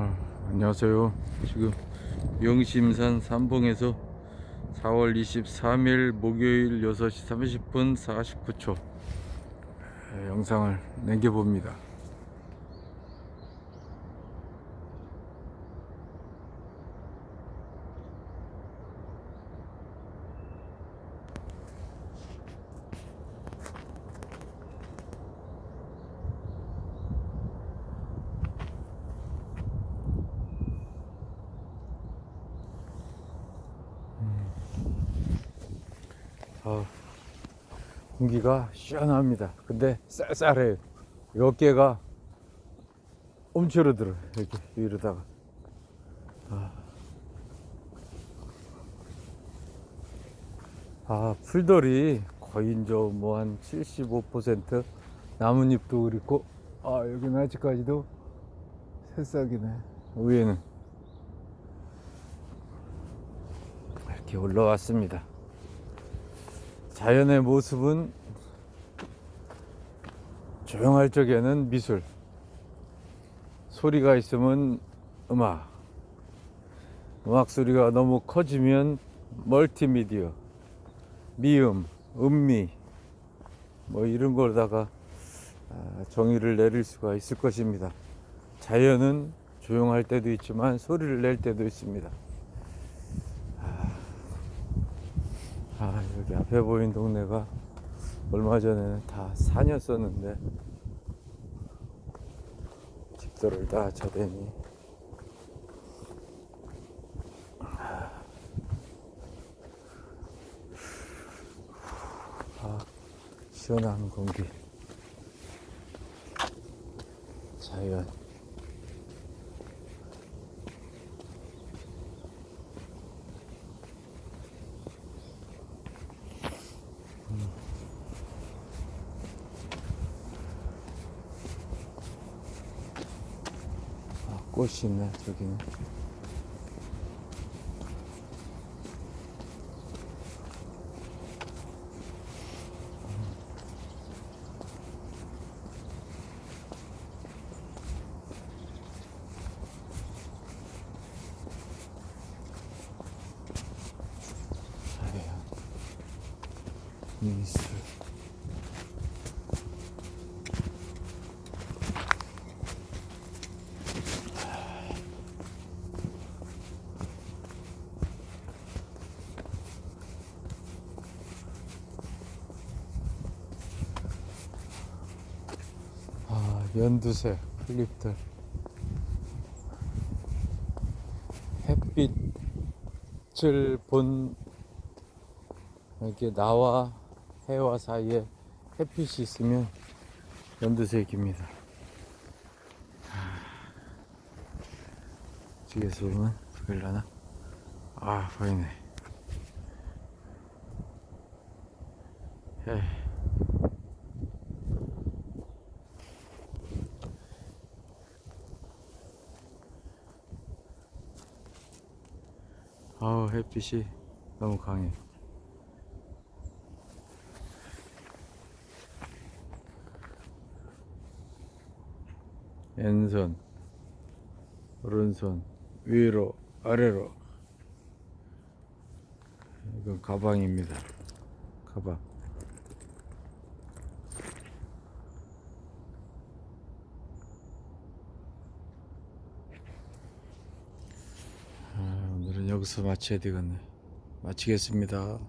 아, 안녕하세요. 지금 영심산 삼봉에서 4월 23일 목요일 6시 30분 49초 영상을 남겨봅니다. 아, 공기가 시원합니다. 근데 쌀쌀해요. 어깨가 움츠러들어요. 이렇게 이러다가. 아, 아 풀들이 거의 이제 뭐 한 75% 나뭇잎도 그렇고, 아, 여기는 아직까지도 새싹이네. 위에는. 이렇게 올라왔습니다. 자연의 모습은 조용할 적에는 미술, 소리가 있으면 음악, 음악 소리가 너무 커지면 멀티미디어, 미음, 음미, 뭐 이런 걸다가 아, 정의를 내릴 수가 있을 것입니다. 자연은 조용할 때도 있지만 소리를 낼 때도 있습니다. 아 여기 앞에 보이는 동네가 얼마 전에는 다 산이었었는데 집들을 다 저대니. 아 시원한 공기. 자연 아, 꽃이 있 연두색 풀잎들 햇빛을 본 이렇게 나와 해와 사이에 햇빛이 있으면 연두색입니다. 뒤에서 보면 보일라나? 아 보이네. 에이. 아우 햇빛이 너무 강해. 왼손, 오른손, 위로, 아래로. 이건 가방입니다. 가방. 아, 오늘은 여기서 마쳐야 되겠네. 마치겠습니다.